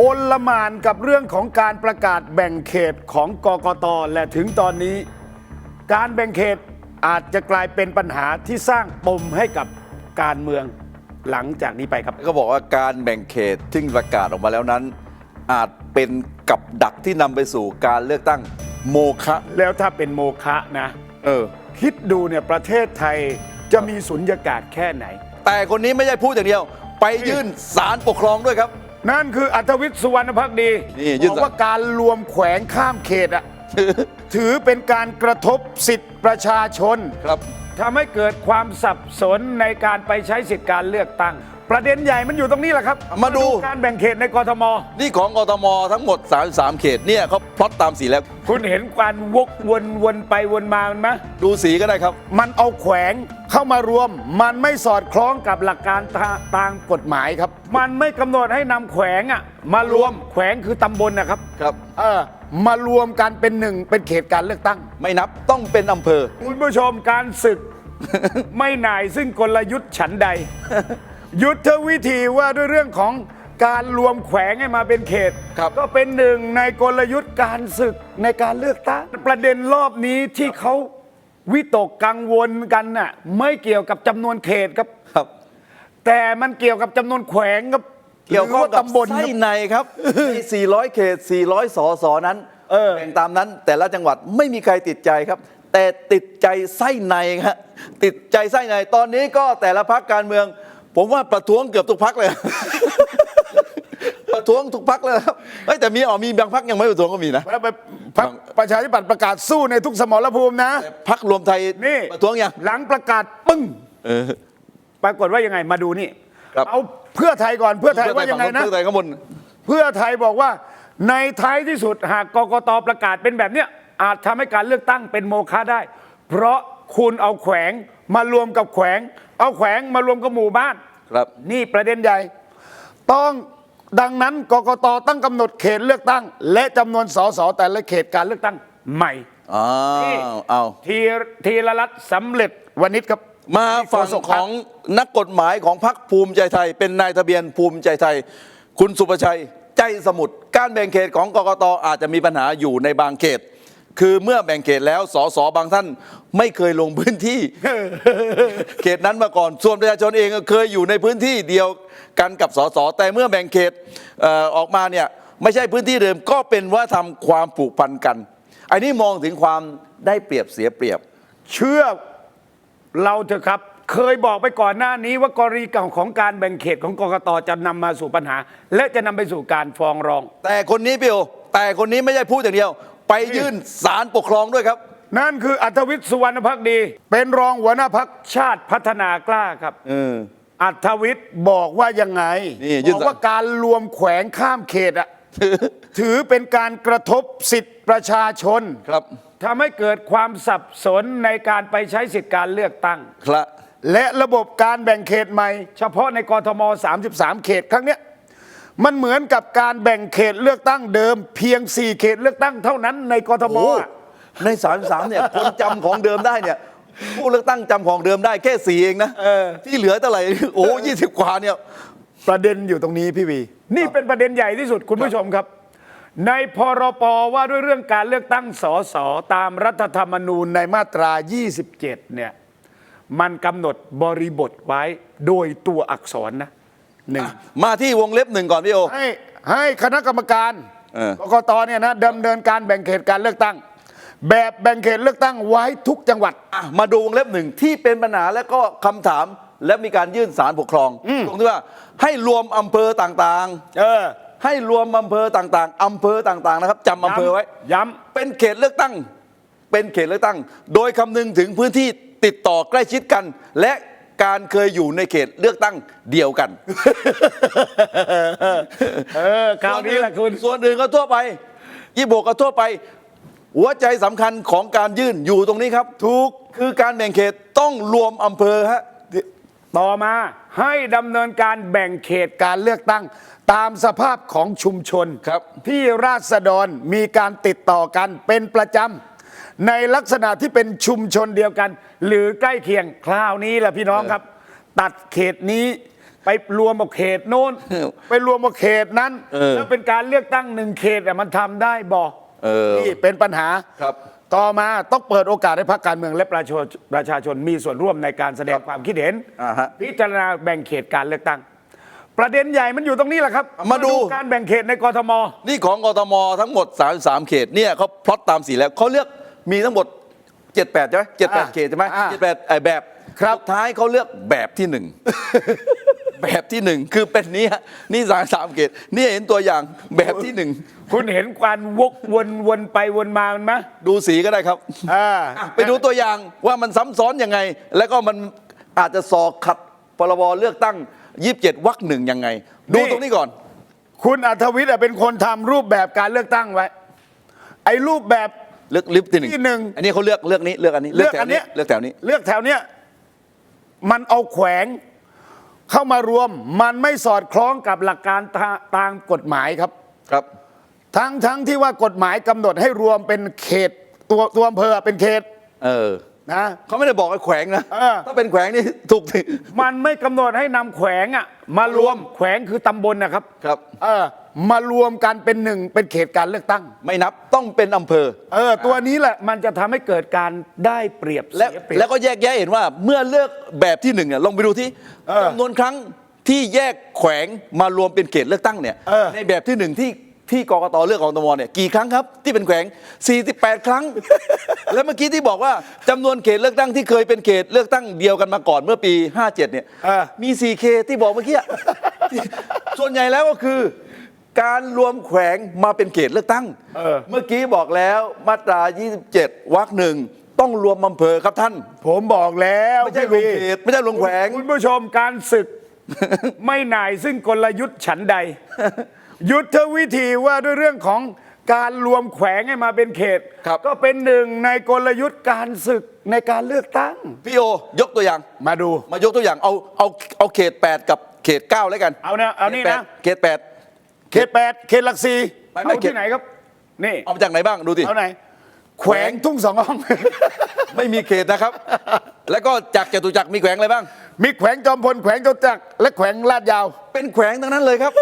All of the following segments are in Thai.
โอลหมานกับเรื่องของการประกาศแบ่งเขตของกกตและถึงตอนนี้ การแบ่งเขตอาจจะกลายเป็นปัญหาที่สร้างปมให้กับการเมืองหลังจากนี้ไปครับ ก็บอกว่าการแบ่งเขตที่ประกาศออกมาแล้วนั้น อาจเป็นกับดักที่นำไปสู่การเลือกตั้งโมฆะแล้วถ้าเป็นโมฆะนะ เออ คิดดูเนี่ยประเทศไทยจะมีสุญญากาศแค่ไหน แต่คนนี้ไม่ใช่พูดอย่างเดียว ไปยื่นสารปกครองด้วยครับ นั่นคืออัธวิทย์สุวรรณพักดีนี่ยื่บนอกสารว่าการรวมแขวงข้ามเขตอะถือเป็นการกระทบสิทธิประชาชน ครับ ทำให้เกิดความสับสนในการไปใช้สิทธิการเลือกตั้ง ประเด็นใหญ่มันอยู่ตรงนี้แหละครับมาดู การแบ่งเขตในกรทม นี่ของกทมทั้งหมด 33 เขตเนี่ยเขาพลอตตามสีแล้ว คุณเห็นการวกวนวนไปวนมามันไหมดูสีก็ได้ครับ มันเอาแขวงเข้ามารวม มันไม่สอดคล้องกับหลักการทาตามกฎหมายครับ มันไม่กำหนดให้นำแขวงอะมารวมแขวงคือตำบลนะครับครับ เออมารวมกันเป็นหนึ่งเป็นเขตการเลือกตั้ง ไม่นับต้องเป็นอำเภอ คุณผู้ชมการศึก ไม่หน่ายซึ่งกลยุทธ์ฉันใด ยุทธวิธีว่าด้วยเรื่องของการรวมแขวงให้มาเป็นเขต ครับ ก็เป็นหนึ่งในกลยุทธ์การศึกในการเลือกตั้งประเด็นรอบนี้ที่เขาวิตกกังวลกันน่ะไม่เกี่ยวกับจำนวนเขตครับ ครับ แต่มันเกี่ยวกับจำนวนแขวงครับเกี่ยวข้องหรืกับตำบลคไส้รับ ในครับมี400 เขต 400สอสอนั้นเออ แบ่งตามนั้น แต่ละจังหวัดไม่มีใครติดใจครับ แต่ติดใจไส้ในครับติดใจไส้ในตอนนี้ก็แต่ละพักการเมือง ผมว่าประท้วงเกือบทุกพักเลย ประท้วงทุกพักเลยครับเฮ้ยแต่มีอ๋อมีบางพักยังไม่ประท้วงก็มีนะ แล้วไปพรรคประชาธิปัตย์ประกาศสู้ในทุกสมรภูมินะแต่พักรวมไทยนี่ ประท้วงยังหลังประกาศปึ้ง เออ ปรากฏว่ายังไงมาดูนี่ ครับ เอาเพื่อไทยก่อนเพื่อไทยว่ายังไงนะ เพื่อไทยข้างบน เพื่อไทยบอกว่าในท้ายที่สุดหากกกตประกาศเป็นแบบเนี้ยอาจทำให้การเลือกตั้งเป็นโมฆะได้ เพราะคุณเอาแขวงมารวมกับแขวง เอาแขวงมารวมกับหมู่บ้าน ครับ นี่ประเด็นใหญ่ ต้องดังนั้นกกตตั้งกำหนดเขตเลือกตั้ง และจำนวนสสแต่ละเขตการเลือกตั้งใหม่อ้านี่วเอาทีทีละรัฐสำเร็จวันนี้ครับ มาฝั่งโฆษกพรรคของนักกฎหมายของพรรคภูมิใจไทย เป็นนายทะเบียนภูมิใจไทย คุณสุประชัย ใจสมุทรการแบ่งเขตของกกตอาจจะมีปัญหาอยู่ในบางเขต คือเมื่อแบ่งเขตแล้วสสบางท่านไม่เคยลงพื้นที่ เขตนั้นมาก่อนส่วนประชาชนเองก็เคยอยู่ในพื้นที่เดียวกันกับสสแต่เมื่อแบ่งเขตเอ่อออกมาเนี่ยไม่ใช่พื้นที่เดิมก็เป็นว่าทำความผูกพันกัน อันนี้มองถึงความได้เปรียบเสียเปรียบ เชื่อเราเถอะครับเคยบอกไปก่อนหน้านี้ว่ากรณีเก่าของการแบ่งเขตของกกตจะนำมาสู่ปัญหา และจะนำไปสู่การฟ้องร้อง แต่คนนี้พี่โอแต่คนนี้ไม่ใช่พูดอย่างเดียว ไปยื่นสารปกครองด้วยครับ นั่นคืออัธวิทย์สุวรรณพักดี เป็นรองหัวหน้าพักชาติพัฒนากล้าครับเออ อัธวิทย์บอกว่ายังไงนี่ยื่บนอกว่าการรวมแขวงข้ามเขตอะถือเป็นการกระทบสิทธิประชาชนครับทำให้เกิดความสับสนในการไปใช้สิทธิการเลือกตั้ง ครับและระบบการแบ่งเขตใหม่ เฉพาะในกรทม 33 เขตครั้งเนี้ย มันเหมือนกับการแบ่งเขตเลือกตั้งเดิม เพียง 4 เขตเลือกตั้งเท่านั้นในกรทมโอ้อะในสามสามเนี่ย คนจำของเดิมได้เนี่ย ผู้เลือกตั้งจำของเดิมได้แค่สี่เองนะเออที่เหลือเท่าไหร่ โอ้ยี่สิบกว่าเนี่ย ประเด็นอยู่ตรงนี้พี่วี นี่เป็นประเด็นใหญ่ที่สุดคุณผู้ชมครับ ในพรปว่าด้วยเรื่องการเลือกตั้งสสตามรัฐธรรมนูญในมาตรา 27 เนี่ย มันกำหนดบริบทไว้โดยตัวอักษรนะ หนึ่งมาที่วงเล็บหนึ่งก่อนพี่โอ ให้ให้คณะกรรมการเออ กกตเนี่ยนะดำเนินการแบ่งเขตการเลือกตั้ง แบบแบ่งเขตเลือกตั้งไว้ทุกจังหวัด อะมาดูวงเล็บหนึ่งที่เป็นปัญหาและก็คำถามและมีการยื่นสารปกครองตรงที่ว่าให้รวมอำเภอต่างเออๆ ให้รวมอำเภอต่างๆอำเภอต่างๆนะครับจำอำเภอไว้ ย้ำเป็นเขตเลือกตั้ง เป็นเขตเลือกตั้ง โดยคำนึงถึงพื้นที่ติดต่อใกล้ชิดกัน และ การเคยอยู่ในเขตเลือกตั้งเดียวกันเออคราวนี้แหละคุณ ส่วนอื่นก็ทั่วไปยี่บกก็ทั่วไป หัวใจสำคัญของการยื่นอยู่ตรงนี้ครับ ถูกคือการแบ่งเขตต้องรวมอำเภอฮะต่อมาให้ดำเนินการแบ่งเขตการเลือกตั้ง ตามสภาพของชุมชนครับที่ราษฎรมีการติดต่อกันเป็นประจำ ในลักษณะที่เป็นชุมชนเดียวกัน หรือใกล้เคียงคราวนี้แหละพี่น้องครับ ตัดเขตนี้ไปรวมกับเขตโน้น ไปรวมกับเขตนั้นเออแล้วเป็นการเลือกตั้งหนึ่งเขตอะมันทำได้บอกเออนี่เป็นปัญหาครับ ต่อมาต้องเปิดโอกาสให้พรรคการเมืองและประชาชนประชาชนมีส่วนร่วมในการแสดงครับความคิดเห็นอ่าฮะพิจารณาแบ่งเขตการเลือกตั้ง ประเด็นใหญ่มันอยู่ตรงนี้แหละครับ มาดูการแบ่งเขตในกรทม นี่ของกทมทั้งหมด 33 เขตเนี่ยเขาพลอตตามสีแล้วเขาเลือก มีทั้งหมด 78 ใช่ไหมอ่า78เขตใช่ไหมอ่า78ไอ้แบบครับสุดท้ายเขาเลือกแบบที่หนึ่ง แบบที่หนึ่งคือเป็นนี้ฮะนี่สามสามเขตนี่เห็นตัวอย่างแบบที่หนึ่งคุณเห็นการวกวนวนไปวนมามันไหมดูสีก็ได้ครับ อ่าอะไปดูตัวอย่างว่ามันซ้ำซ้อนยังไง แล้วก็มันอาจจะสอกขัดพรบเลือกตั้ง 27วรรคหนึ่งยังไง ดูตรงนี้ก่อน คุณอัธวิทย์อะเป็นคนทำรูปแบบการเลือกตั้งไว้ ไอ้รูปแบบ เลือกลิฟต์ที่หนึ่งที่หนึ่งอันนี้เขาเลือกเลือกนี้เลือกอันนี้เลือกแถวนี้เลือกแถวนี้ เลือกแถวเนี้ยมันเอาแขวงเข้ามารวม มันไม่สอดคล้องกับหลักการทาตามกฎหมายครับ ครับ ทั้งทั้งที่ว่ากฎหมายกำหนดให้รวมเป็นเขตตัวตัวอำเภอเป็นเขตเออนะ เขาไม่ได้บอกให้แขวงนะเออ ถ้าเป็นแขวงนี่ถูกทีมันไม่กำหนดให้นำแขวงอะมารวมแขวงคือตำบลนะครับครับ เออ มารวมกันเป็นหนึ่งเป็นเขตการเลือกตั้ง ไม่นับต้องเป็นอำเภอ เออตัวนี้แหละมันจะทำให้เกิดการได้เปรียบและเสียเปรียบ แล้วก็แยกแยะเห็นว่าเมื่อเลือกแบบที่หนึ่งเนี่ยลองไปดูที่เออจำนวนครั้งที่แยกแขวงมารวมเป็นเขตเลือกตั้งเนี่ยเออ ในแบบที่หนึ่งที่ที่กกตเลือกของตมเนี่ยกี่ครั้งครับ ที่เป็นแขวง 48 ครั้ง แล้วเมื่อกี้ที่บอกว่าจำนวนเขตเลือกตั้งที่เคยเป็นเขตเลือกตั้งเดียวกันมาก่อนเมื่อปี 57 เนี่ยเออ มี 4เคที่บอกเมื่อกี้ส่วนใหญ่แล้วก็คือ การรวมแขวงมาเป็นเขตเลือกตั้งเออ เมื่อกี้บอกแล้วมาตรา 27 วรรคหนึ่งต้องรวมอำเภอครับท่าน ผมบอกแล้วไม่ใช่รวมเขตไม่ใช่รวมแขวง คุณผู้ชมการศึก ไม่หน่ายซึ่งกลยุทธ์ฉันใด ยุทธวิธีว่าด้วยเรื่องของการรวมแขวงให้มาเป็นเขต ครับ ก็เป็นหนึ่งในกลยุทธ์การศึกในการเลือกตั้ง พี่โอยกตัวอย่าง มาดู มายกตัวอย่างเอาเอาเอาเขต 8 กับเขต 9 แล้วกันเอาเนี่ยเอานี่นะ เขตแปด เขตแปดเขตหลักสี่ไม่ไม่เอาเขต ที่ไหนครับ นี่ เอามาจากไหนบ้างดูดิเอาไหน แขวงทุ่งสองห้อง ไม่มีเขตนะครับ แล้วก็จากจตุจักรมีแขวงอะไรบ้าง มีแขวงจอมพลแขวงจตุจักรและแขวงลาดยาว เป็นแขวงทั้งนั้นเลยครับ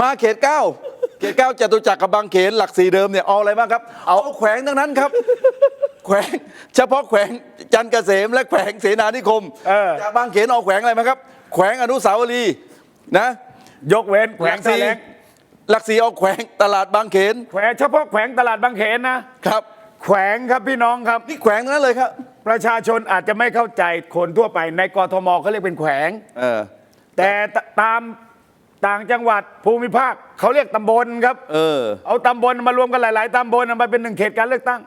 มาเขต9เขต9จตุจักรกับบางเขนหลักสี่เดิมเนี่ยเอาอะไรบ้างครับ เอาแขวงทั้งนั้นครับ แขวงเฉพาะแขวงจันทร์เกษมและแขวงเสนานิคมเออ จากบางเขนเอาแขวงอะไรมาครับ แขวงอนุสาวรีย์นะ ยกเว้นแขวงหลัตะสี่แลง หลักสี่เอาแขวงตลาดบางเขนแขวงเฉพาะแขวงตลาดบางเขนนะ ครับ แขวงครับพี่น้องครับ นี่แขวงทั้งนั้นเลยครับ ประชาชนอาจจะไม่เข้าใจคนทั่วไปในกรทมเขาเรียกเป็นแขวง เออ แต่ตตามต่างจังหวัดภูมิภาคเขาเรียกตำบลครับ เออ เอาตำบลมารวมกันหลาย ๆตำบลมาเป็นหนึ่งเขตการเลือกตั้ง